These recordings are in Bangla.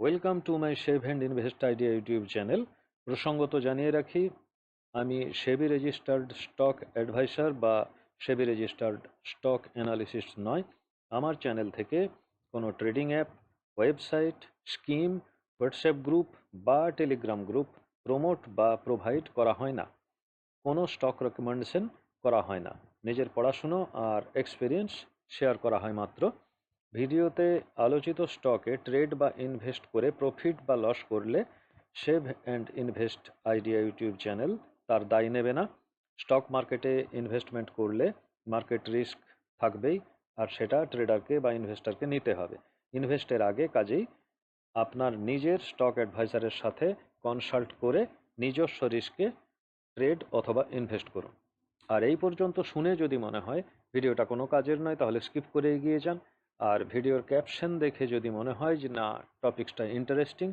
Welcome to my save hand invest idea YouTube channel প্রসঙ্গত জানিয়ে রাখি, আমি সেবি রেজিস্টার্ড স্টক অ্যাডভাইসার বা সেবি রেজিস্টার্ড স্টক অ্যানালিসিস্ট নয়। আমার চ্যানেল থেকে কোনো trading app website scheme WhatsApp group বা টেলিগ্রাম গ্রুপ প্রমোট বা প্রোভাইড করা হয় না। কোনো স্টক রেকমেন্ডেশন করা হয় না। নিজের পড়াশুনো আর এক্সপিরিয়েন্স শেয়ার করা হয় মাত্র। ভিডিওতে আলোচিত স্টকে ট্রেড বা ইনভেস্ট করে প্রফিট বা লস করলে save and invest idea YouTube channel তার দায় নেবে না। স্টক মার্কেটে ইনভেস্টমেন্ট করলে মার্কেট রিস্ক থাকবেই আর সেটা ট্রেডারকে বা ইনভেস্টরকে নিতে হবে। ইনভেস্টের আগে কাজেই আপনার নিজের স্টক অ্যাডভাইসারের সাথে কনসাল্ট করে নিজস্ব রিস্কে ট্রেড অথবা ইনভেস্ট করুন। আর এই পর্যন্ত শুনে যদি মনে হয় ভিডিওটা কোনো কাজের নয় তাহলে স্কিপ করে এগিয়ে যান। আর ভিডিওর ক্যাপশন দেখে যদি মনে হয় যে, না, টপিকসটা ইন্টারেস্টিং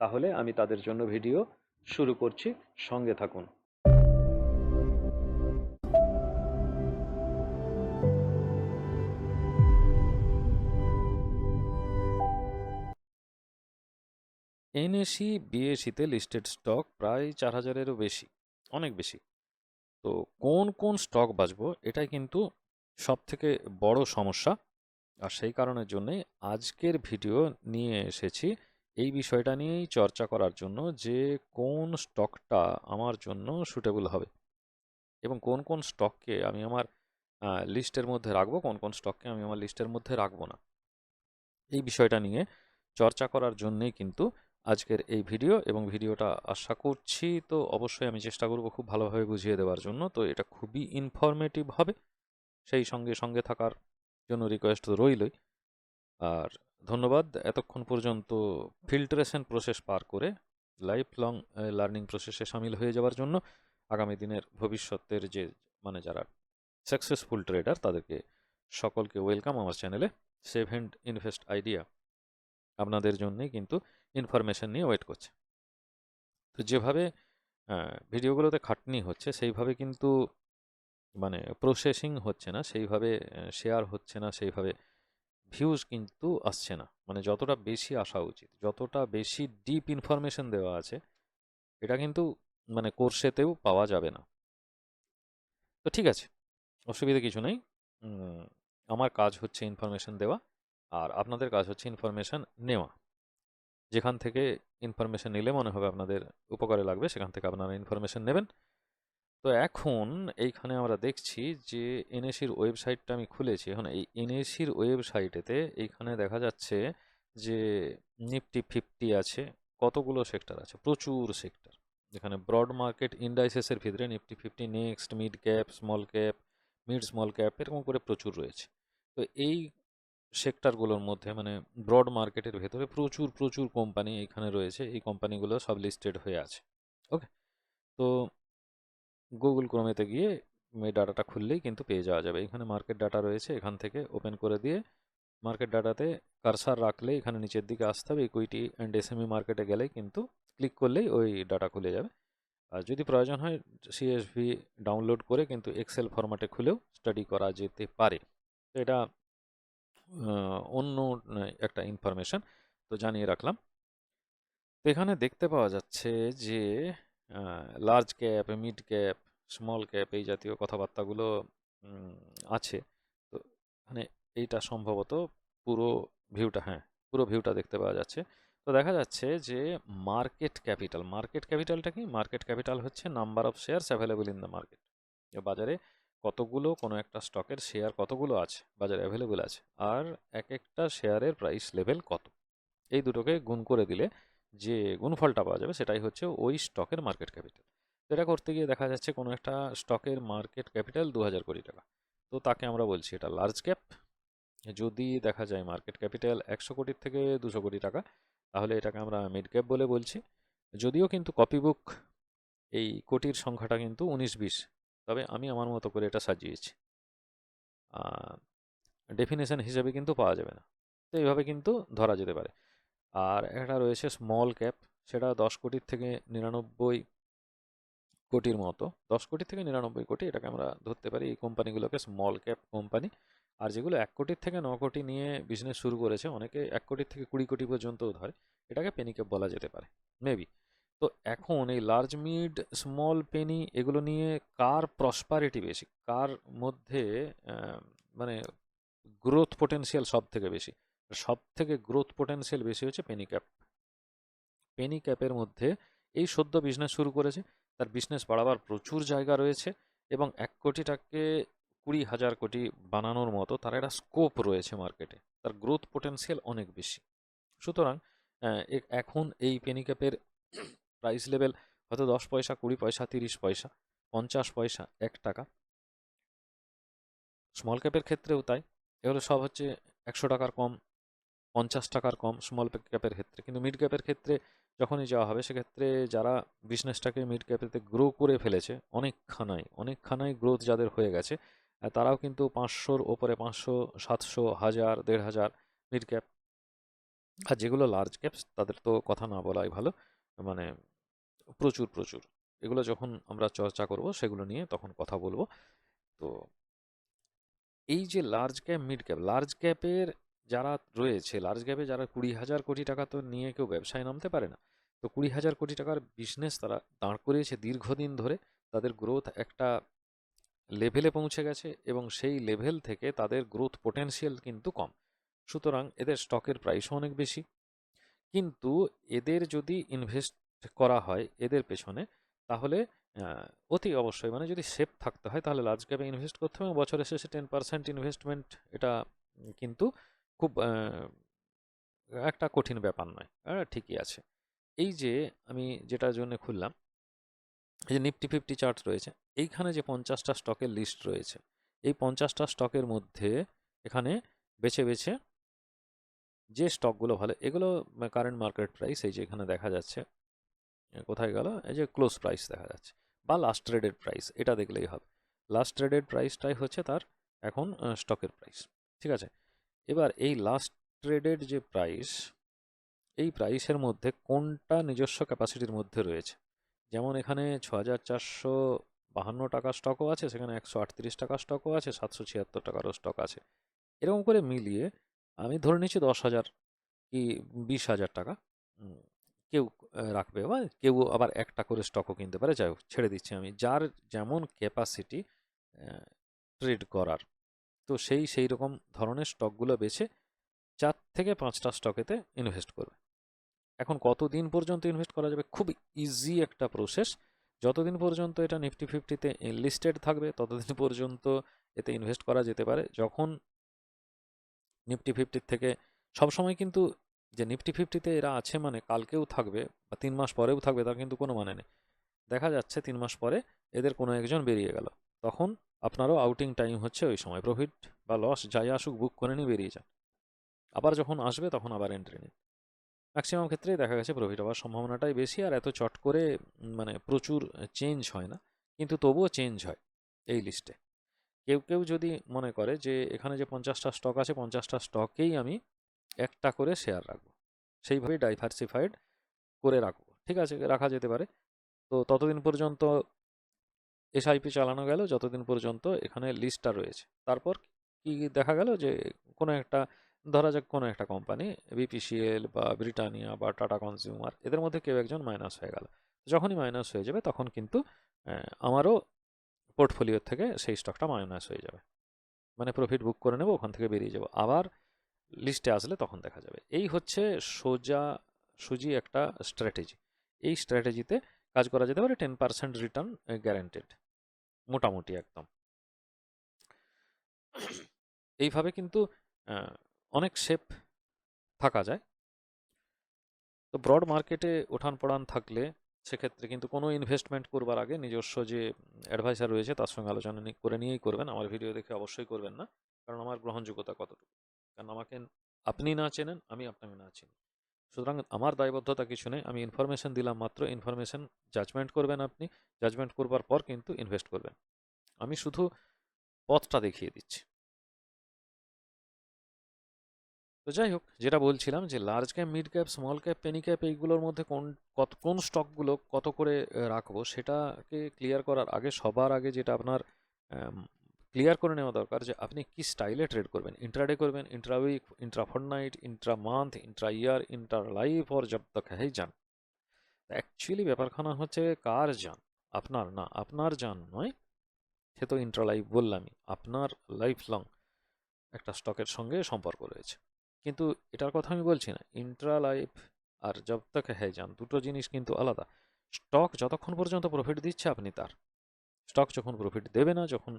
তাহলে আমি তাদের জন্য ভিডিও শুরু করছি। সঙ্গে থাকুন। এনএসি, বিএসিতে লিস্টেড স্টক প্রায় চার হাজারেরও বেশি, অনেক বেশি। তো কোন কোন স্টক বাঁচবো, এটাই কিন্তু সব থেকে বড় সমস্যা। আর সেই কারণের জন্যে আজকের ভিডিও নিয়ে এসেছি। এই বিষয়টা নিয়েই চর্চা করার জন্য যে কোন স্টকটা আমার জন্য সুটেবল হবে এবং কোন কোন স্টককে আমি আমার লিস্টের মধ্যে রাখব, কোন কোন স্টককে আমি আমার লিস্টের মধ্যে রাখব না। এই বিষয়টা নিয়ে চর্চা করার জন্যেই কিন্তু আজকের এই ভিডিও এবং ভিডিওটা আশা করছি তো অবশ্যই আমি চেষ্টা করব খুব ভালোভাবে বুঝিয়ে দেওয়ার জন্য। তো এটা খুবই ইনফরমেটিভ হবে। সেই সঙ্গে সঙ্গে থাকার জন্য রিকোয়েস্ট তো রইলই। আর ধন্যবাদ। এতক্ষণ পর্যন্ত ফিল্টারেশন প্রসেস পার করে লাইফ লং লার্নিং প্রসেসে সামিল হয়ে যাওয়ার জন্য আগামী দিনের ভবিষ্যতের যে মানে যারা সাকসেসফুল ট্রেডার তাদেরকে সকলকে ওয়েলকাম আমার চ্যানেলে সেভ হ্যান্ড ইনভেস্ট আইডিয়া আপনাদের জন্যই কিন্তু ইনফরমেশন নিয়ে ওয়েট করছে। তো যেভাবে ভিডিওগুলোতে খাটনি হচ্ছে সেইভাবে কিন্তু মানে প্রসেসিং হচ্ছে না, সেইভাবে শেয়ার হচ্ছে না, সেইভাবে ভিউজ কিন্তু আসছে না। মানে যতটা বেশি আসা উচিত, যতটা বেশি ডিপ ইনফরমেশন দেওয়া আছে, এটা কিন্তু মানে কোর্সেতেও পাওয়া যাবে না। তো ঠিক আছে, অসুবিধা কিছু নেই। আমার কাজ হচ্ছে ইনফরমেশন দেওয়া, আর আপনাদের কাজ হচ্ছে ইনফরমেশন নেওয়া। যেখান থেকে ইনফরমেশন নিলে মনে হবে আপনাদের উপকারে লাগবে, সেখান থেকে আপনারা ইনফরমেশন নেবেন। তো এখন এইখানে আমরা দেখছি যে এনএসির ওয়েবসাইটটা আমি খুলেছি। এখন এই এনএসির ওয়েবসাইটেতে এইখানে দেখা যাচ্ছে যে নিফটি ফিফটি আছে, কতগুলো সেক্টর আছে? প্রচুর সেক্টর। এখানে ব্রড মার্কেট ইন্ডাইসেসের ভিতরে Nifty fifty, next, mid cap, small cap, mid small cap এরকম করে প্রচুর রয়েছে। তো এই সেক্টরগুলোর মধ্যে মানে ব্রড মার্কেটের ভেতরে প্রচুর প্রচুর কোম্পানি এখানে রয়েছে। এই কোম্পানিগুলো সব লিস্টেড হয়ে আছে। ওকে? তো গুগল ক্রোমেতে গিয়ে এই ডাটাটা খুললেই কিন্তু পেয়ে যাওয়া যাবে। এখানে মার্কেট ডাটা রয়েছে, এখান থেকে ওপেন করে দিয়ে মার্কেট ডাটাতে কারসার রাখলে এখানে নিচের দিকে আসতে হবে ইকুইটি অ্যান্ড এসএমই মার্কেটে গেলেই কিন্তু ক্লিক করলেই ওই ডাটা খুলে যাবে। আর যদি প্রয়োজন হয় সিএসভি ডাউনলোড করে কিন্তু এক্সেল ফরম্যাটে খুলেও স্টাডি করা যেতে পারে। এটা অন্য একটা ইনফরমেশন তো জানিয়ে রাখলাম। তো এখানে দেখতে পাওয়া যাচ্ছে যে large cap mid cap small cap এই জাতীয় কথাবার্তাগুলো আছে। তো মানে এইটা সম্ভবত পুরো ভিউটা হ্যাঁ পুরো ভিউটা দেখতে পাওয়া যাচ্ছে। তো দেখা যাচ্ছে যে মার্কেট ক্যাপিটাল মার্কেট ক্যাপিটালটা কি? মার্কেট ক্যাপিটাল হচ্ছে number of shares available in the market বাজারে কতগুলো কোনো একটা স্টকের শেয়ার কতগুলো আছে? বাজারে অ্যাভেলেবল আছে। আর এক একটা শেয়ারের প্রাইস লেভেল কত? এই দুটোকে গুণ করে দিলে যে গুণফলটা পাওয়া যাবে সেটাই হচ্ছে ওই স্টকের মার্কেট ক্যাপিটাল। এটা করতে গিয়ে দেখা যাচ্ছে কোনো একটা স্টকের মার্কেট ক্যাপিটাল দু হাজার কোটি টাকা। তো তাকে আমরা বলছি এটা লার্জ ক্যাপ যদি দেখা যায় মার্কেট ক্যাপিটাল একশো কোটির থেকে দুশো কোটি টাকা, তাহলে এটাকে আমরা মিড ক্যাপ বলে বলছি। যদিও কিন্তু কপি বুক এই কোটির সংখ্যাটা কিন্তু উনিশ বিশ, তবে আমি আমার মতো করে এটা সাজিয়েছি। ডেফিনেশন হিসেবে কিন্তু পাওয়া যাবে না। তো এইভাবে কিন্তু ধরা যেতে পারে। আর একটা রয়েছে স্মল ক্যাপ সেটা দশ কোটির থেকে নিরানব্বই কোটির মতো। দশ কোটি থেকে নিরানব্বই কোটি এটাকে আমরা ধরতে পারি এই কোম্পানিগুলোকে স্মল ক্যাপ কোম্পানি আর যেগুলো এক কোটির থেকে ন কোটি নিয়ে বিজনেস শুরু করেছে, অনেকে এক কোটির থেকে কুড়ি কোটি পর্যন্তও ধরে, এটাকে পেনি ক্যাপ বলা যেতে পারে মেবি তো এখন এই লার্জ মিড স্মল পেনি এগুলো নিয়ে কার প্রসপারিটি বেশি? কার মধ্যে মানে গ্রোথ পোটেনশিয়াল সব থেকে বেশি? সব থেকে গ্রোথ পোটেনশিয়াল বেশি হচ্ছে পেনি ক্যাপ পেনি ক্যাপের মধ্যে এই সদ্য বিজনেস শুরু করেছে, তার বিজনেস বাড়াবার প্রচুর জায়গা রয়েছে এবং এক কোটিটাকে কুড়ি হাজার কোটি বানানোর মতো তার একটা স্কোপ রয়েছে মার্কেটে তার গ্রোথ পোটেনশিয়াল অনেক বেশি। সুতরাং এখন এই পেনি ক্যাপের প্রাইস লেভেল হয়তো দশ পয়সা, কুড়ি পয়সা, তিরিশ পয়সা, পঞ্চাশ পয়সা, এক টাকা। স্মল ক্যাপের ক্ষেত্রেও তাই এগুলো সব হচ্ছে একশো টাকার কম পঞ্চাশ টাকার কম স্মল ক্যাপের ক্ষেত্রে। কিন্তু মিড ক্যাপের ক্ষেত্রে যখনই যাওয়া হবে, সেক্ষেত্রে যারা বিজনেসটাকে মিড ক্যাপেতে গ্রো করে ফেলেছে, অনেকখানাই অনেকখানাই গ্রোথ যাদের হয়ে গেছে তারাও কিন্তু পাঁচশোর ওপরে, পাঁচশো, সাতশো, হাজার, দেড় হাজার মিড ক্যাপ আর যেগুলো লার্জ ক্যাপস তাদের তো কথা না বলাই ভালো মানে প্রচুর প্রচুর। এগুলো যখন আমরা চর্চা করব, সেগুলো নিয়ে তখন কথা বলব। তো এই যে large cap mid cap large ক্যাপের যারা রয়েছে লার্জ ক্যাপে যারা কুড়ি হাজার কোটি টাকা তো নিয়ে কেউ ব্যবসায় নামতে পারে না, তো কুড়ি হাজার কোটি টাকার বিজনেস তারা দাঁড় করিয়েছে দীর্ঘদিন ধরে, তাদের গ্রোথ একটা লেভেলে পৌঁছে গেছে এবং সেই লেভেল থেকে তাদের গ্রোথ পোটেনশিয়াল কিন্তু কম। সুতরাং এদের স্টকের প্রাইসও অনেক বেশি। কিন্তু এদের যদি ইনভেস্ট করা হয় এদের পেছনে, তাহলে অতি অবশ্যই মানে যদি সেফ থাকতে হয়, তাহলে লার্জ ক্যাপে ইনভেস্ট করতে হবে বছরের শেষে টেন পার্সেন্ট ইনভেস্টমেন্ট এটা কিন্তু খুব একটা কঠিন ব্যাপার নয়। আহ, ঠিকই আছে। এই যে আমি যেটার জন্য খুললাম এই যে নিফটি ফিফটি চার্ট রয়েছে এইখানে যে পঞ্চাশটা স্টকের লিস্ট রয়েছে এই পঞ্চাশটা স্টকের মধ্যে এখানে বেছে বেছে যে স্টকগুলো ভালো এগুলো কারেন্ট মার্কেট প্রাইস এই যে এখানে দেখা যাচ্ছে কোথায় গেল? এই যে ক্লোজ প্রাইস দেখা যাচ্ছে বা লাস্ট ট্রেডেড প্রাইস এটা দেখলেই হবে। লাস্ট ট্রেডেড প্রাইসটাই হচ্ছে তার এখন স্টকের প্রাইস ঠিক আছে? এবার এই লাস্ট ট্রেডেড যে প্রাইস এই প্রাইসের মধ্যে কোনটা নিজস্ব ক্যাপাসিটির মধ্যে রয়েছে? যেমন এখানে ছ হাজার চারশো বাহান্ন টাকার স্টকও আছে, সেখানে একশো আটত্রিশ টাকার স্টকও আছে, সাতশো ছিয়াত্তর টাকারও স্টক আছে। এরকম করে মিলিয়ে আমি ধরে নিচ্ছি দশ হাজার কি বিশ হাজার টাকা কেউ রাখবে বা কেউ আবার একটা করে স্টকও কিনতে পারে। যাই ছেড়ে দিচ্ছি আমি। যার যেমন ক্যাপাসিটি ট্রেড করার তো সেই সেই রকম ধরনের স্টকগুলো বেছে চার থেকে পাঁচটা স্টকেতে ইনভেস্ট করবে। এখন কতদিন পর্যন্ত ইনভেস্ট করা যাবে? খুব ইজি একটা প্রসেস যতদিন পর্যন্ত এটা নিফটি ফিফটিতে লিস্টেড থাকবে, ততদিন পর্যন্ত এতে ইনভেস্ট করা যেতে পারে। যখন নিফটি ফিফটির থেকে সবসময় কিন্তু যে নিফটি ফিফটিতে এরা আছে মানে কালকেও থাকবে বা তিন মাস পরেও থাকবে, তার কিন্তু কোনো মানে নেই। দেখা যাচ্ছে তিন মাস পরে এদের কোনো একজন বেরিয়ে গেল। তখন আপনারও আউটিং টাইম হচ্ছে ওই সময়। প্রফিট বা লস যাই আসুক বুক করে নিয়ে বেরিয়ে যান। আবার যখন আসবে, তখন আবার এন্ট্রি নিন। ম্যাক্সিমাম ক্ষেত্রেই দেখা গেছে প্রফিট হওয়ার সম্ভাবনাটাই বেশি আর এত চট করে মানে প্রচুর চেঞ্জ হয় না। কিন্তু তবুও চেঞ্জ হয় এই লিস্টে কেউ কেউ যদি মনে করে যে এখানে যে পঞ্চাশটা স্টক আছে, পঞ্চাশটা স্টকেই আমি একটা করে শেয়ার রাখব। সেইভাবে ডাইভার্সিফাইড করে রাখব। ঠিক আছে, রাখা যেতে পারে। তো ততদিন পর্যন্ত এসআইপি চালানো গেল যতদিন পর্যন্ত এখানে লিস্টটা রয়েছে। তারপর কি দেখা গেল যে কোনো একটা, ধরা যাক কোনো একটা কোম্পানি বিপিসিএল বা ব্রিটানিয়া বা টাটা কনজিউমার এদের মধ্যে কেউ একজন মাইনাস হয়ে গেল। যখনই মাইনাস হয়ে যাবে তখন কিন্তু আমারও পোর্টফোলিওর থেকে সেই স্টকটা মাইনাস হয়ে যাবে। মানে প্রফিট বুক করে নেব, ওখান থেকে বেরিয়ে যাব। আবার লিস্টে আসলে তখন দেখা যাবে। এই হচ্ছে সোজা, সুজি একটা স্ট্র্যাটেজি এই স্ট্র্যাটেজিতে কাজ করা যেতে পারে টেন পার্সেন্ট রিটার্ন গ্যারান্টেড মোটামুটি একদম। এইভাবে কিন্তু অনেক শেপ থাকা যায়। তো ব্রড মার্কেটে ওঠান পড়ান থাকলে সেক্ষেত্রে কিন্তু কোনো ইনভেস্টমেন্ট করবার আগে নিজস্ব যে অ্যাডভাইসার রয়েছে তার সঙ্গে আলোচনা করে নিয়েই করবেন। আমার ভিডিও দেখে অবশ্যই করবেন না, কারণ আমার গ্রহণযোগ্যতা কতটুকু? কারণ আমাকে আপনি না চেনেন, আমি আপনাকে না চিনি। সুতরাং আমার দায়বদ্ধতা কিছু নেই, আমি ইনফরমেশন দিলাম মাত্র ইনফরমেশন জাজমেন্ট করবেন আপনি জাজমেন্ট করবার পর কিন্তু ইনভেস্ট করবেন। আমি শুধু পথটা দেখিয়ে দিচ্ছি। তো যাই হোক, যেটা বলছিলাম যে large cap mid cap small cap penny cap এইগুলোর মধ্যে কোন, কত, কোন স্টকগুলো কত করে রাখব সেটাকে ক্লিয়ার করার আগে, সবার আগে যেটা আপনার ক্লিয়ার করে নেওয়া দরকার যে আপনি কি স্টাইলে ট্রেড করবেন। ইন্ট্রাডে করবেন intra week intra fortnight intra month intra year inter life ওর জব তক হ্যাঁ যান। অ্যাকচুয়ালি ব্যাপারখানা হচ্ছে কার যান? আপনার না, আপনার যান নয়, সে তো ইন্ট্রা লাইফ বললামই, আপনার লাইফ লং একটা স্টকের সঙ্গে সম্পর্ক রয়েছে। কিন্তু এটার কথা আমি বলছি না ইন্ট্রা লাইফ আর জব তক হ্যাঁ যান, দুটো জিনিস কিন্তু আলাদা। স্টক যতক্ষণ পর্যন্ত প্রফিট দিচ্ছে আপনি তার। স্টক যখন প্রফিট দেবে না, যখন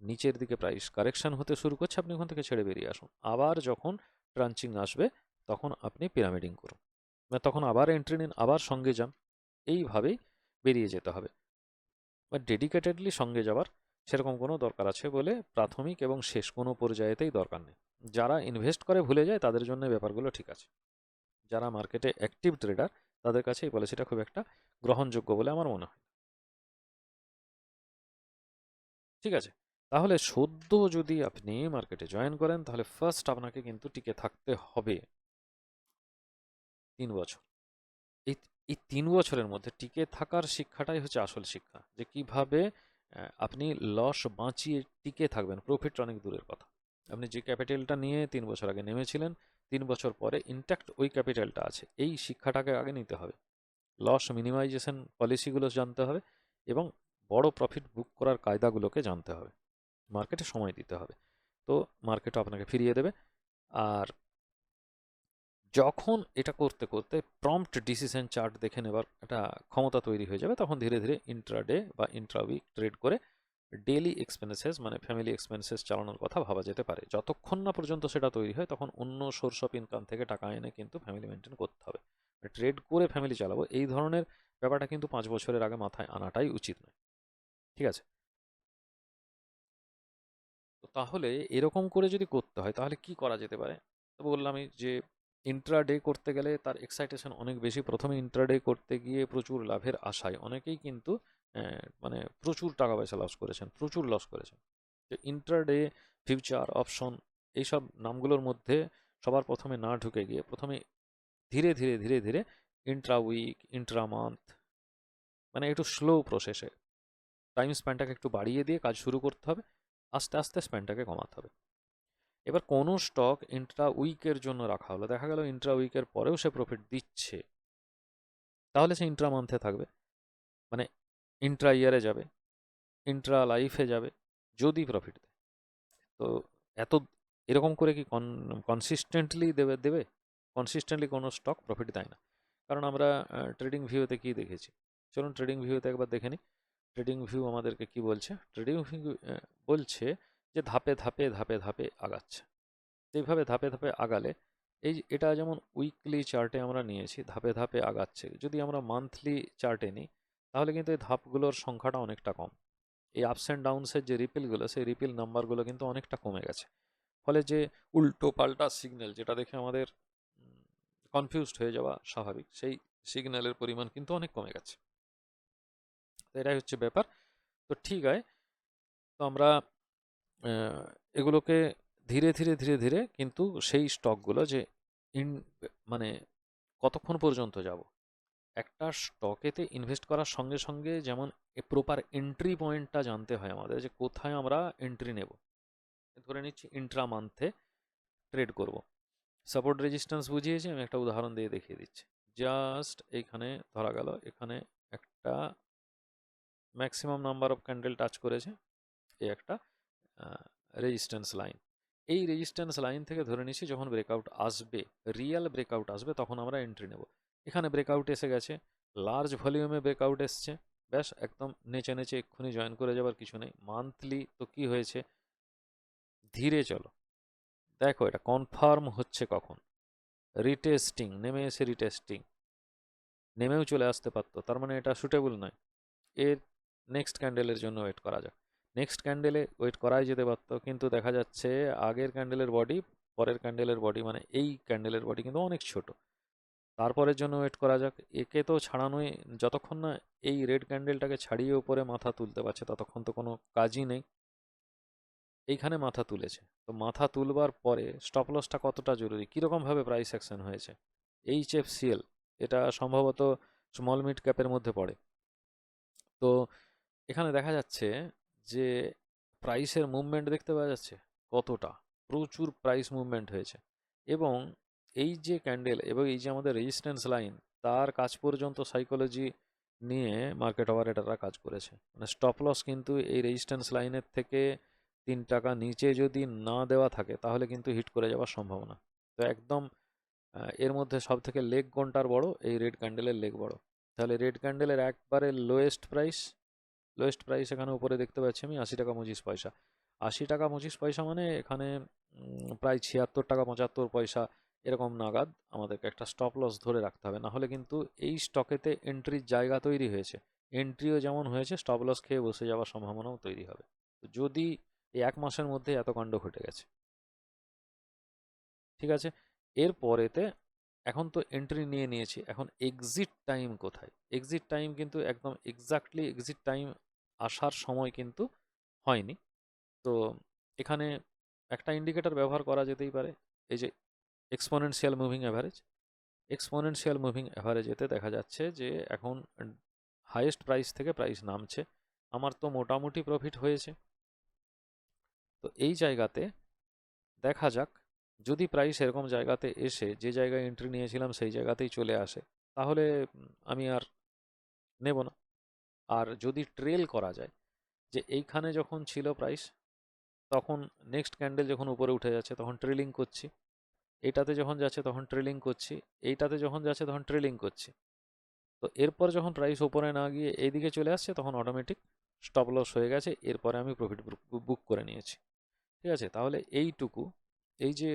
নিচের দিকে প্রাইস কারেকশন হতে শুরু করছে, আপনি ওখান থেকে ছেড়ে বেরিয়ে আসুন। আবার যখন ট্রাঞ্চিং আসবে, তখন আপনি পিরামিডিং করুন। মানে তখন আবার এন্ট্রি নিন, আবার সঙ্গে যান। এইভাবেই বেরিয়ে যেতে হবে। বা ডেডিকেটেডলি সঙ্গে যাওয়ার সেরকম কোনো দরকার আছে বলে প্রাথমিক এবং শেষ কোনো পর্যায়েতেই দরকার নেই। যারা ইনভেস্ট করে ভুলে যায়, তাদের জন্য ব্যাপারগুলো ঠিক আছে। যারা মার্কেটে অ্যাক্টিভ ট্রেডার তাদের কাছে এই পলিসিটা খুব একটা গ্রহণযোগ্য বলে আমার মনে হয় ঠিক আছে? তাহলে সদ্য যদি আপনি মার্কেটে জয়েন করেন, তাহলে ফার্স্ট আপনাকে কিন্তু টিকে থাকতে হবে। তিন বছর। এই তিন বছরের মধ্যে টিকে থাকার শিক্ষাটাই হচ্ছে আসল শিক্ষা, যে কীভাবে আপনি লস বাঁচিয়ে টিকে থাকবেন প্রফিট অনেক দূরের কথা। আপনি যে ক্যাপিটালটা নিয়ে তিন বছর আগে নেমেছিলেন, তিন বছর পরে ইনট্যাক্ট ওই ক্যাপিটালটা আছে, এই শিক্ষাটাকে আগে নিতে হবে। লস মিনিমাইজেশন পলিসিগুলো জানতে হবে এবং বড় প্রফিট বুক করার কায়দাগুলোকে জানতে হবে। মার্কেটে সময় দিতে হবে। তো মার্কেটও আপনাকে ফিরিয়ে দেবে। আর যখন এটা করতে করতে প্রম্পট ডিসিশন চার্ট দেখে নেবার একটা ক্ষমতা তৈরি হয়ে যাবে, তখন ধীরে ধীরে ইন্ট্রাডে বা ইন্ট্রা উইক ট্রেড করে ডেলি এক্সপেন্সেস মানে ফ্যামিলি এক্সপেন্সেস চালানোর কথা ভাবা যেতে পারে। যতক্ষণ না পর্যন্ত সেটা তৈরি হয়, তখন অন্য সোর্স অফ ইনকাম থেকে টাকা এনে কিন্তু ফ্যামিলি মেনটেন করতে হবে। ট্রেড করে ফ্যামিলি চালাবো, এই ধরনের ব্যাপারটা কিন্তু পাঁচ বছরের আগে মাথায় আনাটাই উচিত নয়। ঠিক আছে? তাহলে এরকম করে যদি করতে হয়, তাহলে কি করা যেতে পারে? তো বললামই যে ইন্ট্রাডে করতে গেলে তার এক্সাইটেশন অনেক বেশি। প্রথমে ইন্ট্রাডে করতে গিয়ে প্রচুর লাভের আশায় অনেকেই কিন্তু মানে প্রচুর টাকা পয়সা লস করেছেন, প্রচুর লস করেছেন। তো ইন্ট্রাডে ফিউচার অপশন এইসব নামগুলোর মধ্যে সবার প্রথমে না ঢুকে গিয়ে প্রথমে ধীরে ধীরে ধীরে ধীরে ইন্ট্রা উইক ইন্ট্রা মান্থ মানে একটু স্লো প্রসেসে টাইম স্প্যানটাকে একটু বাড়িয়ে দিয়ে কাজ শুরু করতে হবে। আস্তে আস্তে স্প্যানটাকে কমাতে হবে। এবার কোনো স্টক ইন্ট্রা উইকের জন্য রাখা হলো। দেখা গেল ইন্ট্রা উইকের পরেও সে প্রফিট দিচ্ছে। তাহলে সে ইন্ট্রা মান্থে থাকবে। মানে ইন্ট্রা ইয়ারে যাবে ইন্ট্রা লাইফে যাবে, যদি প্রফিট দেয়। তো এত এরকম করে কি কনসিস্টেন্টলি দেবে দেবে? কনসিস্টেন্টলি কোনো স্টক প্রফিট দেয় না। কারণ আমরা ট্রেডিং ভিউতে কি দেখেছি? চলুন ট্রেডিং ভিউতে একবার দেখে নিই। ট্রেডিং ভিউ আমাদেরকে কি বলছে? ট্রেডিং ভিউ বলছে যে ধাপে ধাপে ধাপে ধাপে আগাচ্ছে। এইভাবে ধাপে ধাপে আগালে, এই এটা যেমন উইকলি চার্টে আমরা নিয়েছি, ধাপে ধাপে আগাচ্ছে। যদি আমরা মান্থলি চার্টে নিই, তাহলে কিন্তু এই ধাপগুলোর সংখ্যাটা অনেকটা কম। এই আপস অ্যান্ড ডাউনসের যে রিপিলগুলো সেই রিপিল নাম্বারগুলো কিন্তু অনেকটা কমে গেছে। ফলে যে উল্টো পাল্টা সিগন্যাল যেটা দেখে আমাদের কনফিউজড হয়ে যাওয়া স্বাভাবিক, সেই সিগন্যালের পরিমাণ কিন্তু অনেক কমে গেছে। এটাই হচ্ছে ব্যাপার। তো ঠিক আছে। তো আমরা এগুলোকে ধীরে ধীরে ধীরে ধীরে কিন্তু সেই স্টকগুলো যে ইন মানে কতক্ষণ পর্যন্ত যাব, একটা স্টকেতে ইনভেস্ট করার সঙ্গে সঙ্গে যেমন প্রপার এন্ট্রি পয়েন্টটা জানতে হয় আমাদের যে কোথায় আমরা এন্ট্রি নেব। ধরে নিচ্ছি ইন্ট্রা মান্থে ট্রেড করব। সাপোর্ট রেজিস্ট্যান্স বুঝিয়েছি, আমি একটা উদাহরণ দিয়ে দেখিয়ে দিচ্ছি। জাস্ট এইখানে ধরা গেল, এখানে একটা maximum number of candle touch করেছে, এই একটা রেজিস্ট্যান্স লাইন এই রেজিস্ট্যান্স লাইন থেকে ধরে নিচ্ছি যখন ব্রেকআউট আসবে রিয়েল ব্রেকআউট আসবে, তখন আমরা এন্ট্রি নেব। এখানে ব্রেকআউট এসে গেছে লার্জ ভলিউমে ব্রেকআউট এসছে, ব্যাস, একদম নেচে নেচে এক্ষুনি জয়েন করে যাবার কিছু নেই। মান্থলি তো কি হয়েছে? ধীরে চলো। দেখো এটা কনফার্ম হচ্ছে কখন? রিটেস্টিং নেমে এসে রিটেস্টিং নেমেও চলে আসতে পারতো, তার মানে এটা সুটেবল নয়। এর নেক্সট ক্যান্ডেলের জন্য ওয়েট করা যাক। নেক্সট ক্যান্ডেলে ওয়েট করাই যেতে পারতো, কিন্তু দেখা যাচ্ছে আগের ক্যান্ডেলের বডি পরের ক্যান্ডেলের বডি মানে এই ক্যান্ডেলের বডি কিন্তু অনেক ছোট। তারপরের জন্য ওয়েট করা যাক। একে তো ছাড়ানোই, যতক্ষণ না এই রেড ক্যান্ডেলটাকে ছাড়িয়ে উপরে মাথা তুলতে পারছে, ততক্ষণ তো কোনো কাজই নেই। এইখানে মাথা তুলেছে। তো মাথা তুলবার পরে স্টপ লসটা কতটা জরুরি? কীরকমভাবে প্রাইস অ্যাকশন হয়েছে? এইচ এফ সিএল এটা সম্ভবত স্মল মিড ক্যাপের মধ্যে পড়ে। তো এখানে দেখা যাচ্ছে যে প্রাইসের মুভমেন্ট দেখতে পাওয়া যাচ্ছে কতটা। প্রচুর প্রাইস মুভমেন্ট হয়েছে। এবং এই যে ক্যান্ডেল এবং এই যে আমাদের রেজিস্ট্যান্স লাইন তার কাজ পর্যন্ত সাইকোলজি নিয়ে মার্কেট অপারেটাররা কাজ করেছে। মানে স্টপ লস কিন্তু এই রেজিস্ট্যান্স লাইনের থেকে তিন টাকা নিচে যদি না দেওয়া থাকে, তাহলে কিন্তু হিট করে যাওয়ার সম্ভাবনা। তো একদম এর মধ্যে সব থেকে লেগ কোনটার বড়? এই রেড ক্যান্ডেলের লেগ বড়। তাহলে রেড ক্যান্ডেলের একবারে লোয়েস্ট প্রাইস লোয়েস্ট প্রাইস এখানে উপরে দেখতে পাচ্ছি আমি, আশি টাকা পঁচিশ পয়সা। আশি টাকা পঁচিশ পয়সা মানে এখানে প্রায় ছিয়াত্তর টাকা পঁচাত্তর পয়সা এরকম নাগাদ আমাদেরকে একটা স্টপ লস ধরে রাখতে হবে। না হলে কিন্তু এই স্টকেতে এন্ট্রির জায়গা তৈরি হয়েছে। এন্ট্রিও যেমন হয়েছে স্টপ লস খেয়ে বসে যাওয়ার সম্ভাবনাও তৈরি হবে। তো যদি এই এক মাসের মধ্যে এত কাণ্ড ঘটে গেছে। ঠিক আছে? এর পরেতে এখন তো এন্ট্রি নিয়ে নিয়েছি। এখন এক্সিট টাইম কোথায়? এক্সিট টাইম কিন্তু একদম এক্স্যাক্টলি এক্সিট টাইম আসার সময় কিন্তু হয়নি। তো এখানে একটা ইন্ডিকেটর ব্যবহার করা যেতেই পারে, এই যে exponential moving average exponential moving অ্যাভারেজেতে দেখা যাচ্ছে যে এখন হাইয়েস্ট প্রাইস থেকে প্রাইস নামছে। আমার তো মোটামুটি প্রফিট হয়েছে। তো এই জায়গাতে দেখা যাক, যদি প্রাইস এরকম জায়গাতে এসে যে জায়গায় এন্ট্রি নিয়েছিলাম সেই জায়গাতেই চলে আসে, তাহলে আমি আর নেব না। আর যদি ট্রেল করা যায়, যে এইখানে যখন ছিল প্রাইস তখন নেক্সট ক্যান্ডেল যখন উপরে উঠে যাচ্ছে, তখন ট্রেলিং করছি। এইটাতে যখন যাচ্ছে, তখন ট্রেলিং করছি। এইটাতে যখন যাচ্ছে, তখন ট্রেলিং করছি। তো এরপর যখন প্রাইস ওপরে না গিয়ে এইদিকে চলে আসছে, তখন অটোমেটিক স্টপ লস হয়ে গেছে। এরপরে আমি প্রফিট বুক করে নিয়েছি। ঠিক আছে? তাহলে এইটুকু, এই যে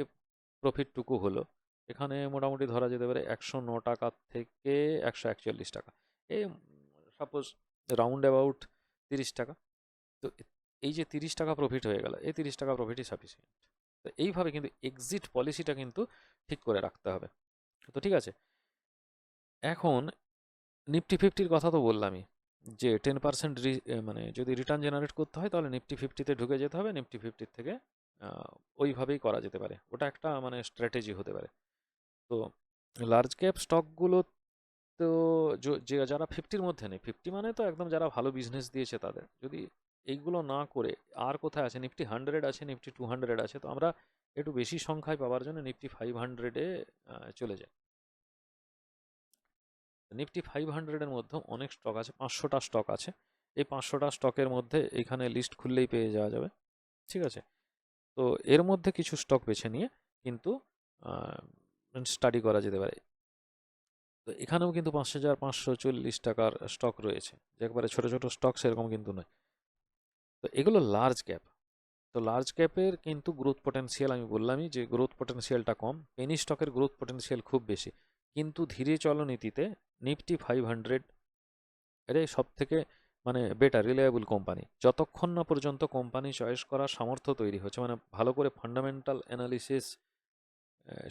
প্রফিটটুকু হলো, এখানে মোটামুটি ধরা যেতে পারে একশো ন টাকা থেকে একশো একচল্লিশ টাকা। এই সাপোজ রাউন্ড অ্যাবাউট তিরিশ টাকা। তো এই যে তিরিশ টাকা প্রফিট হয়ে গেল, এই তিরিশ টাকা প্রফিটই সাফিসিয়েন্ট তো এইভাবে কিন্তু এক্সিট পলিসিটা কিন্তু ঠিক করে রাখতে হবে। তো ঠিক আছে? এখন নিফটি ফিফটির কথা তো বললামই, যে টেন পার্সেন্ট মানে যদি রিটার্ন জেনারেট করতে হয় তাহলে নিফটি ফিফটিতে ঢুকে যেতে হবে নিফটি ফিফটির থেকে ওইভাবেই করা যেতে পারে। ওটা একটা মানে স্ট্র্যাটেজি হতে পারে। তো লার্জ ক্যাপ স্টকগুলো তো যে যারা ফিফটির মধ্যে নেই ফিফটি মানে তো একদম যারা ভালো বিজনেস দিয়েছে তাদের। যদি এইগুলো না করে, আর কোথায় আছে? নিফটি হান্ড্রেড আছে নিফটি টু হান্ড্রেড আছে, তো আমরা একটু বেশি সংখ্যায় পাওয়ার জন্য নিফটি ফাইভ হান্ড্রেডে চলে যাই। নিফটি ফাইভ হান্ড্রেডের মধ্যে অনেক স্টক আছে পাঁচশোটা স্টক আছে। এই পাঁচশোটা স্টকের মধ্যে এখানে লিস্ট খুললেই পেয়ে যাওয়া যাবে, ঠিক আছে? তো এর মধ্যে কিছু স্টক বেছে নিয়ে কিন্তু স্টাডি করা যেতে পারে। তো এখানেও কিন্তু পাঁচ হাজার পাঁচশো চল্লিশ টাকার স্টক রয়েছে। যে একবারে ছোটো ছোটো স্টক সেরকম কিন্তু নয়। তো এগুলো লার্জ ক্যাপ তো লার্জ ক্যাপের কিন্তু গ্রোথ পটেনশিয়াল আমি বললামই যে গ্রোথ পটেনশিয়ালটা কম। পেনি স্টকের গ্রোথ পটেনশিয়াল খুব বেশি। কিন্তু ধীরে চলনীতিতে নিফটি ফাইভ হান্ড্রেড এটাই সব থেকে মানে বেটার রিলায়েবল কোম্পানি যতক্ষণ না পর্যন্ত কোম্পানি চয়েস করার সামর্থ্য তৈরি হচ্ছে মানে ভালো করে ফান্ডামেন্টাল অ্যানালিসিস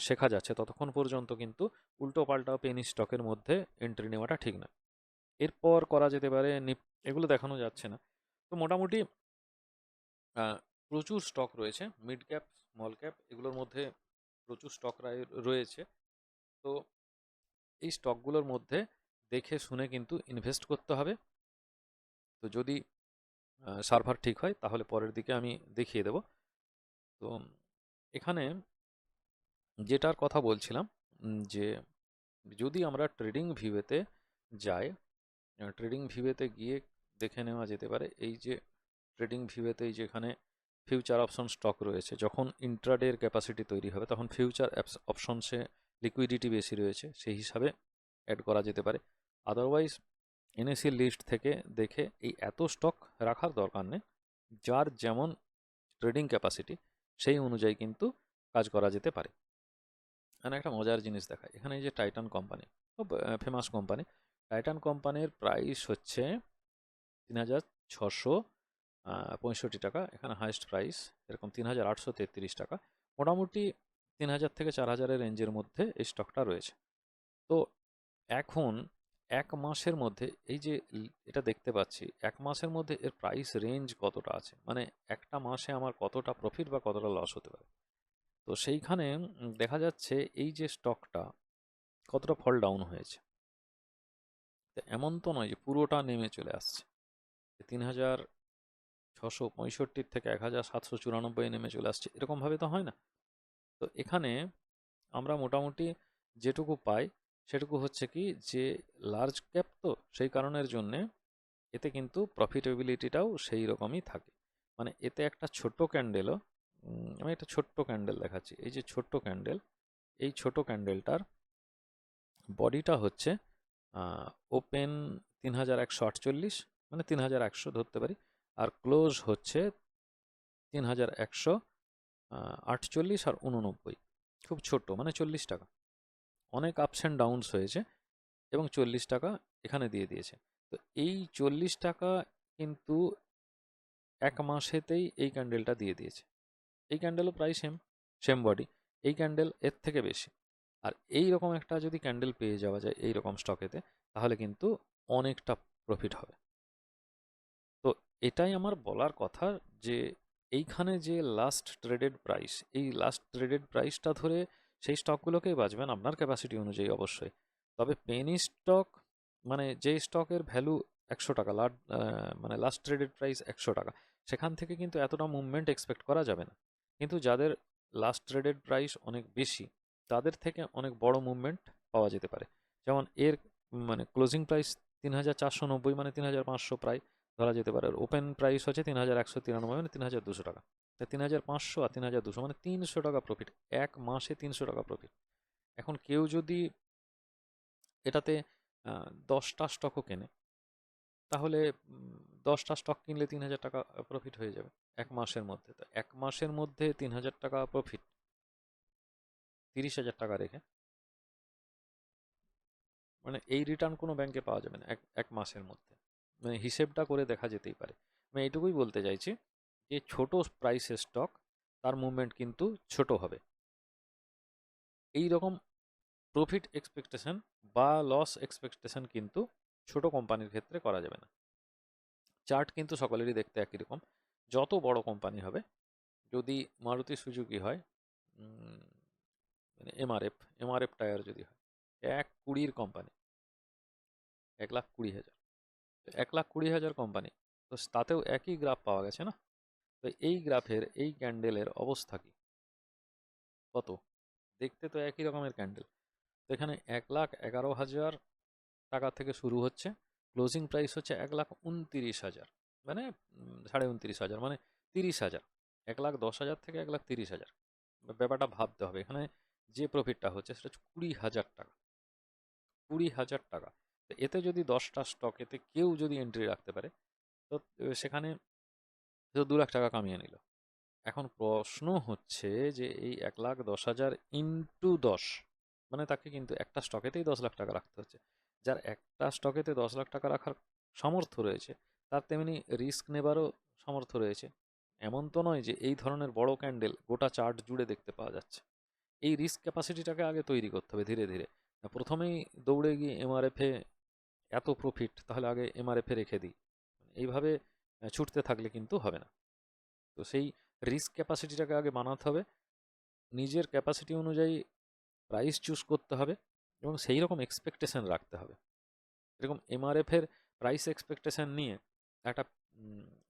শেখা যাচ্ছে, ততক্ষণ পর্যন্ত কিন্তু উল্টো পাল্টা পেনি স্টকের মধ্যে এন্ট্রি নেওয়াটা ঠিক না। এরপর করা যেতে পারে এগুলো দেখানো যাচ্ছে না। তো মোটামুটি প্রচুর স্টক রয়েছে মিড ক্যাপ স্মল ক্যাপ এগুলোর মধ্যে প্রচুর স্টক রয়েছে। তো এই স্টকগুলোর মধ্যে দেখে শুনে কিন্তু ইনভেস্ট করতে হবে। তো যদি সার্ভার ঠিক হয়, তাহলে পরের দিকে আমি দেখিয়ে দেব। তো এখানে যেটার কথা বলছিলাম যে যদি আমরা ট্রেডিং ভিউতে যাই ট্রেডিং ভিউতে গিয়ে দেখে নেওয়া যেতে পারে, এই যে ট্রেডিং ভিউতে এই যেখানে ফিউচার অপশন স্টক রয়েছে, যখন ইন্ট্রাডের ক্যাপাসিটি তৈরি হবে, তখন ফিউচার অপশনসে লিকুইডিটি বেশি রয়েছে, সেই হিসাবে অ্যাড করা যেতে পারে। আদারওয়াইজ এনএসি লিস্ট থেকে দেখে এই এত স্টক রাখার দরকার নেই, যার যেমন ট্রেডিং ক্যাপাসিটি সেই অনুযায়ী কিন্তু কাজ করা যেতে পারে। এখানে একটা মজার জিনিস দেখায়। এখানে যে টাইটান কোম্পানি খুব ফেমাস কোম্পানি টাইটান কোম্পানির প্রাইস হচ্ছে তিন হাজার ছশো পঁয়ষট্টি টাকা। এখানে হাইস্ট প্রাইস এরকম তিন হাজার আটশো তেত্রিশ টাকা। মোটামুটি তিন হাজার থেকে চার হাজারের রেঞ্জের মধ্যে এই স্টকটা রয়েছে। তো এখন এক মাসের মধ্যে এই যে এটা দেখতে পাচ্ছি, এক মাসের মধ্যে এর প্রাইস রেঞ্জ কতটা আছে? মানে একটা মাসে আমার কতটা প্রফিট বা কতটা লস হতে পারে? তো সেইখানে দেখা যাচ্ছে এই যে স্টকটা কতটা ফল ডাউন হয়েছে। এমন তো নয় যে পুরোটা নেমে চলে আসছে। তিন হাজার ছশো পঁয়ষট্টির থেকে এক হাজার সাতশো চুরানব্বই নেমে চলে আসছে এরকমভাবে তো হয় না। তো এখানে আমরা মোটামুটি যেটুকু পাই সেটুকু হচ্ছে কি যে লার্জ ক্যাপ তো সেই কারণের জন্যে এতে কিন্তু প্রফিটেবিলিটিটাও সেই রকমই থাকে। মানে এতে একটা ছোট্ট ক্যান্ডেলও আমি একটা ছোট্ট ক্যান্ডেল দেখাচ্ছি। এই যে ছোট্ট ক্যান্ডেল এই ছোট ক্যান্ডেলটার বডিটা হচ্ছে ওপেন তিন হাজার একশো আটচল্লিশ মানে তিন হাজার একশো ধরতে পারি, আর ক্লোজ হচ্ছে তিন হাজার একশো আটচল্লিশ আর উননব্বই। খুব ছোট মানে চল্লিশ টাকা। অনেক আপস অ্যান্ড ডাউনস হয়েছে এবং চল্লিশ টাকা এখানে দিয়ে দিয়েছে। তো এই চল্লিশ টাকা কিন্তু এক মাসেতেই এই ক্যান্ডেলটা দিয়ে দিয়েছে। এই ক্যান্ডেলও প্রায় সেম সেম বডি এই ক্যান্ডেল এর থেকে বেশি। আর এই রকম একটা যদি ক্যান্ডেল পেয়ে যাওয়া যায় এই রকম স্টকেতে তাহলে কিন্তু অনেকটা প্রফিট হবে। তো এটাই আমার বলার কথা যে, এইখানে যে লাস্ট ট্রেডেড প্রাইস এই লাস্ট ট্রেডেড প্রাইসটা ধরে সেই স্টকগুলোকেই বাঁচবেন আপনার ক্যাপাসিটি অনুযায়ী অবশ্যই। তবে পেনি স্টক মানে যে স্টকের ভ্যালু একশো টাকা মানে লাস্ট ট্রেডেড প্রাইস একশো টাকা, সেখান থেকে কিন্তু এতটা মুভমেন্ট এক্সপেক্ট করা যাবে না। কিন্তু যাদের লাস্ট ট্রেডেড প্রাইস অনেক বেশি, তাদের থেকে অনেক বড় মুভমেন্ট পাওয়া যেতে পারে। যেমন এর মানে ক্লোজিং প্রাইস তিন হাজার চারশো নব্বই মানে তিন হাজার পাঁচশো প্রায় ধরা যেতে পারে। ওপেন প্রাইস হচ্ছে তিন হাজার একশো তিরানব্বই মানে তিন হাজার দুশো টাকা। তা তিন হাজার পাঁচশো আর তিন হাজার দুশো মানে তিনশো টাকা প্রফিট এক মাসে তিনশো টাকা প্রফিট এখন কেউ যদি এটাতে দশটা স্টকও কেনে তাহলে দশটা স্টক কিনলে তিন হাজার টাকা প্রফিট হয়ে যাবে এক মাসের মধ্যে। তো এক মাসের মধ্যে তিন হাজার টাকা প্রফিট তিরিশ হাজার টাকা রেখে মানে এই রিটার্ন কোনো ব্যাংকে পাওয়া যাবে না এক এক মাসের মধ্যে। মানে হিসেবটা করে দেখা যেতেই পারে। আমি এইটুকুই বলতে চাইছি যে ছোট প্রাইসের স্টক তার মুভমেন্ট কিন্তু ছোট হবে। এই রকম প্রফিট এক্সপেকটেশন বা লস এক্সপেকটেশন কিন্তু ছোট কোম্পানির ক্ষেত্রে করা যাবে না। চার্ট কিন্তু সকলেরই দেখতে একই রকম। যত বড় কোম্পানি হবে, যদি মারুতি সুজুকি হয় মানে এমআরএফ এমআরএফ টায়ার যদি হয়, এক কুড়ির কোম্পানি, এক লাখ কুড়ি হাজার এক লাখ কুড়ি হাজার কোম্পানি, তো তাতেও একই গ্রাফ পাওয়া গেছে না? তো এই গ্রাফের, এই ক্যান্ডেলের অবস্থা কি? কত? দেখতে তো একই রকমের ক্যান্ডেল। তো এখানে এক লাখ এগারো হাজার টাকা থেকে শুরু হচ্ছে। ক্লোজিং প্রাইস হচ্ছে এক লাখ উনতিরিশ হাজার। মানে সাড়ে উনতিরিশ হাজার মানে তিরিশ হাজার। এক লাখ দশ হাজার থেকে এক লাখ তিরিশ হাজার। ব্যাপারটা ভাবতে হবে। এখানে যে প্রফিটটা হচ্ছে সেটা হচ্ছে কুড়ি হাজার টাকা। কুড়ি হাজার টাকা। তো এতে যদি দশটা স্টক এতে কেউ যদি এন্ট্রি রাখতে পারে, তো সেখানে দু লাখ টাকা কামিয়ে নিল। এখন প্রশ্ন হচ্ছে যে এই এক লাখ দশ হাজার ইন্টু দশ মানে তাকে কিন্তু একটা স্টকেতেই দশ লাখ টাকা রাখতে হচ্ছে। যার একটা স্টকেতে দশ লাখ টাকা রাখার সামর্থ্য রয়েছে, তার তেমনি রিস্ক নেবারও সামর্থ্য রয়েছে। এমন তো নয় যে এই ধরনের বড় ক্যান্ডেল গোটা চার্ট জুড়ে দেখতে পাওয়া যাচ্ছে। এই রিস্ক ক্যাপাসিটিটাকে আগে তৈরি করতে হবে ধীরে ধীরে। প্রথমেই দৌড়ে গিয়ে এমআরএফে এত প্রফিট, তাহলে আগে এমআরএফে রেখে দিই। এইভাবে ছুটতে থাকলে কিন্তু হবে না। তো সেই রিস্ক ক্যাপাসিটিটাকে আগে বানাতে হবে। নিজের ক্যাপাসিটি অনুযায়ী প্রাইস চুজ করতে হবে। এবং সেই রকম এক্সপেকটেশন রাখতে হবে। এরকম এমআরএফের প্রাইস এক্সপেকটেশন নিয়ে একটা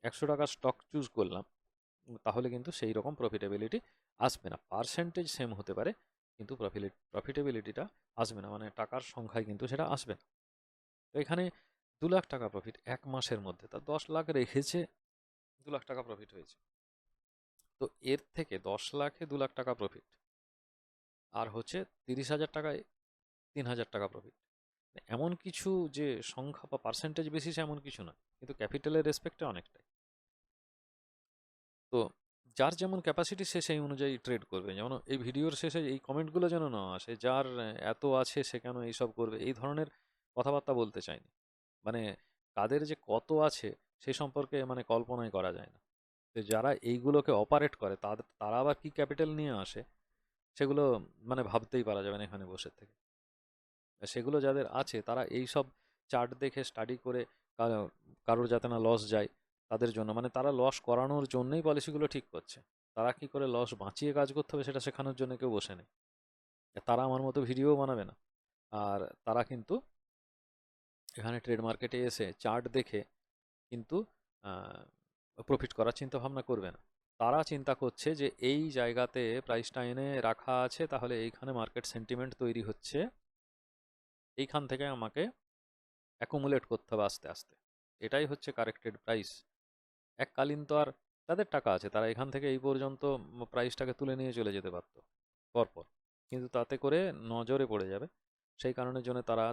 একশো টাকার স্টক চুজ করলাম, তাহলে কিন্তু সেই রকম প্রফিটেবিলিটি আসবে না। পার্সেন্টেজ সেম হতে পারে, কিন্তু প্রফিট প্রফিটেবিলিটিটা আসবে না। মানে টাকার সংখ্যায় কিন্তু সেটা আসবে না। তো এখানে দু লাখ টাকা প্রফিট এক মাসের মধ্যে। তা দশ লাখ রেখেছে, দু লাখ টাকা প্রফিট হয়েছে। তো এর থেকে দশ লাখে দু লাখ টাকা প্রফিট আর হচ্ছে তিরিশ হাজার টাকায় তিন হাজার টাকা প্রফিট এমন কিছু যে সংখ্যা বা পার্সেন্টেজ বেশি এমন কিছু না, কিন্তু ক্যাপিটালের রেসপেক্টে অনেকটাই। তো যার যেমন ক্যাপাসিটি সে সেই অনুযায়ী ট্রেড করবে। যেমন এই ভিডিওর শেষে এই কমেন্টগুলো যেন না আসে, যার এত আছে সে কেন এইসব করবে? এই ধরনের কথাবার্তা বলতে চাইনি মানে তাদের যে কত আছে সে সম্পর্কে মানে কল্পনাই করা যায় না। তো যারা এইগুলোকে অপারেট করে তাদের তারা আবার কী ক্যাপিটাল নিয়ে আসে, সেগুলো মানে ভাবতেই পারা যাবে না এখানে বসে থেকে। সেগুলো যাদের আছে, তারা এই সব চার্ট দেখে স্টাডি করে কারোর যাতে না লস যায়, তাদের জন্য। মানে তারা লস করানোর জন্যই পলিসিগুলো ঠিক করছে। তারা কি করে লস বাঁচিয়ে কাজ করতে হবে সেটা শেখানোর জন্য কেউ বসে নেই। তারা আমার মতো ভিডিও বানাবে না। আর তারা কিন্তু এখানে ট্রেড মার্কেটে এসে চার্ট দেখে কিন্তু প্রফিট করার চিন্তা ভাবনা করবে না। তারা চিন্তা করছে যে এই জায়গাতে প্রাইসটা এনে রাখা আছে, তাহলে এইখানে মার্কেট সেন্টিমেন্ট তৈরি হচ্ছে। এইখান থেকে আমাকে অ্যাকুমুলেট করতে হবে আস্তে আস্তে। এটাই হচ্ছে কারেক্টেড প্রাইস এককালীন তো আর তাদের টাকা আছে, তারা এখান থেকে এই পর্যন্ত প্রাইসটাকে তুলে নিয়ে চলে যেতে পারত পরপর। কিন্তু তাতে করে নজরে পড়ে যাবে। সেই কারণের জন্য তারা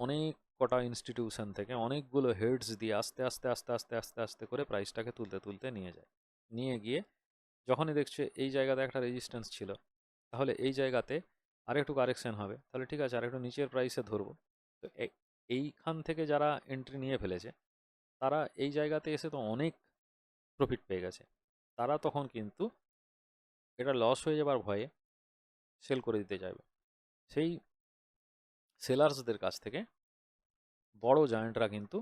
অনেক কটা ইনস্টিটিউশন থেকে অনেকগুলো হেডস দিয়ে আস্তে আস্তে আস্তে আস্তে আস্তে আস্তে করে প্রাইসটাকে তুলতে তুলতে নিয়ে যায়। নিয়ে গিয়ে যখনই দেখছে এই জায়গাতে একটা রেজিস্ট্যান্স ছিল, তাহলে এই জায়গাতে আরেকটু কারেকশান হবে। তাহলে ঠিক আছে, আরেকটু নিচের প্রাইসে ধরবো। তো এইখান থেকে যারা এন্ট্রি নিয়ে ফেলেছে, তারা এই জায়গাতে এসে তো অনেক প্রফিট পেয়ে গেছে। তারা তখন কিন্তু এটা লস হয়ে যাবার ভয়ে সেল করে দিতে চাইবে। সেই সেলার্সদের কাছ থেকে বড় জায়েন্টরা কিন্তু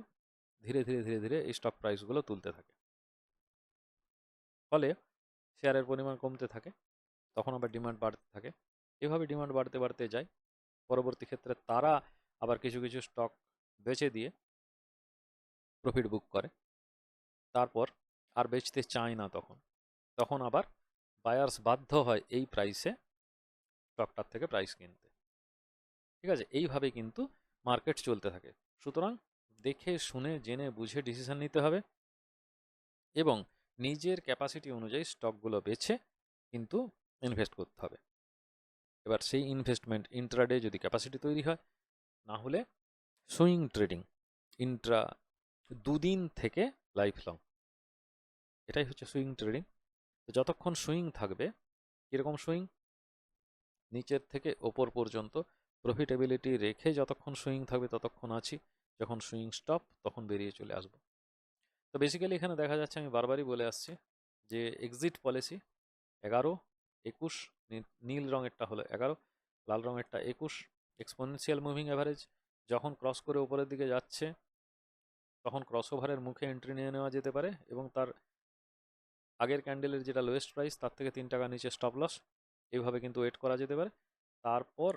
ধীরে ধীরে ধীরে ধীরে স্টক প্রাইসগুলো তুলতে থাকে। ফলে শেয়ারের পরিমাণ কমতে থাকে, তখন আবার ডিমান্ড বাড়তে থাকে। এভাবে ডিমান্ড বাড়তে বাড়তে যায়। পরবর্তী ক্ষেত্রে তারা আবার কিছু কিছু স্টক বেচে দিয়ে প্রফিট বুক করে। তারপর আর বেচতে চায় না তখন। তখন আবার বায়ার্স বাধ্য হয় এই প্রাইসে স্টকটার থেকে প্রাইস কিনতে। ঠিক আছে? এইভাবে কিন্তু মার্কেট চলতে থাকে। সুতরাং দেখে, শুনে, জেনে, বুঝে ডিসিশন নিতে হবে এবং নিজের ক্যাপাসিটি অনুযায়ী স্টকগুলো বেছে কিন্তু ইনভেস্ট করতে হবে। এবার সেই ইনভেস্টমেন্ট ইন্ট্রাডে যদি ক্যাপাসিটি তৈরি হয় না হলে সুইং ট্রেডিং ইন্ট্রা দুদিন থেকে লাইফ লং এটাই হচ্ছে সুইং ট্রেডিং তো যতক্ষণ সুইং থাকবে, কীরকম সুইং নিচের থেকে ওপর পর্যন্ত প্রফিটেবিলিটি রেখে যতক্ষণ সুইং থাকবে, ততক্ষণ আছি। যখন সুইং স্টপ তখন বেরিয়ে চলে আসব। তো বেসিক্যালি এখানে দেখা যাচ্ছে, আমি বারবারই বলে আসছি যে এক্সিট পলিসি এগারো একুশ নীল রঙেরটা হলো এগারো, লাল রঙেরটা একুশ এক্সপোনেনশিয়াল মুভিং অ্যাভারেজ যখন ক্রস করে উপরের দিকে যাচ্ছে, তখন ক্রস ওভারের মুখে এন্ট্রি নিয়ে নেওয়া যেতে পারে এবং তার আগের ক্যান্ডেলের যেটা লোয়েস্ট প্রাইস তার থেকে তিন টাকা নিচে স্টপ লস এইভাবে কিন্তু ওয়েট করা যেতে পারে। তারপর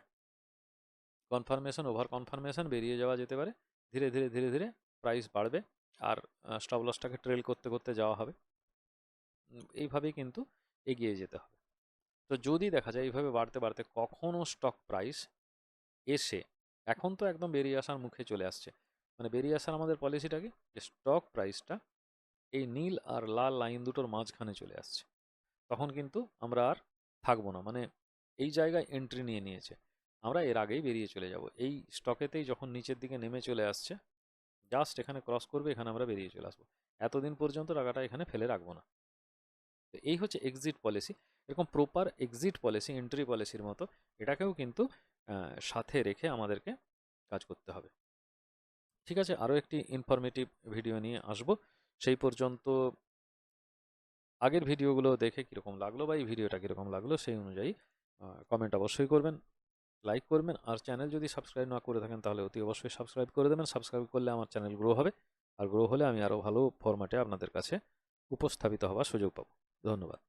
কনফার্মেশন ওভার কনফার্মেশন বেরিয়ে যাওয়া যেতে পারে। ধীরে ধীরে ধীরে ধীরে প্রাইস বাড়বে আর স্টপ লসটাকে ট্রেল করতে করতে যাওয়া হবে। এইভাবেই কিন্তু এগিয়ে যেতে হবে। তো যদি দেখা যায় এইভাবে বাড়তে বাড়তে কখনও স্টক প্রাইস এসে এখন তো একদম বেরিয়ে আসার মুখে চলে আসছে। মানে বেরিয়ে আসার আমাদের পলিসিটা কি? যে স্টক প্রাইসটা এই নীল আর লাল লাইন দুটোর মাঝখানে চলে আসছে। তখন কিন্তু আমরা আর থাকব না। মানে এই জায়গায় এন্ট্রি নিয়ে নিয়েছে। আমরা এর আগেই বেরিয়ে চলে যাব। এই স্টকেতেই যখন নিচের দিকে নেমে চলে আসছে জাস্ট এখানে ক্রস করবে, এখানে আমরা বেরিয়ে চলে আসব। এতদিন পর্যন্ত টাকাটা এখানে ফেলে রাখব না। তো এই হচ্ছে এক্সিট পলিসি এরকম প্রপার এক্সিট পলিসি এন্ট্রি পলিসির মতো এটাকেও কিন্তু সাথে রেখে আমাদেরকে কাজ করতে হবে। ঠিক আছে, আরও একটি ইনফরমেটিভ ভিডিও নিয়ে আসব। সেই পর্যন্ত আগের ভিডিওগুলো দেখে কীরকম লাগল বা এই ভিডিওটা কীরকম লাগল সেই অনুযায়ী কমেন্ট অবশ্যই করবেন লাইক করবেন। আর চ্যানেল যদি সাবস্ক্রাইব না করে থাকেন তাহলে অতি অবশ্যই সাবস্ক্রাইব করে দেবেন। সাবস্ক্রাইব করলে আমার চ্যানেল গ্রো হবে। আর গ্রো হলে আমি আরও ভালো ফরম্যাটে আপনাদের কাছে উপস্থাপিত হওয়ার সুযোগ পাবো। ধন্যবাদ।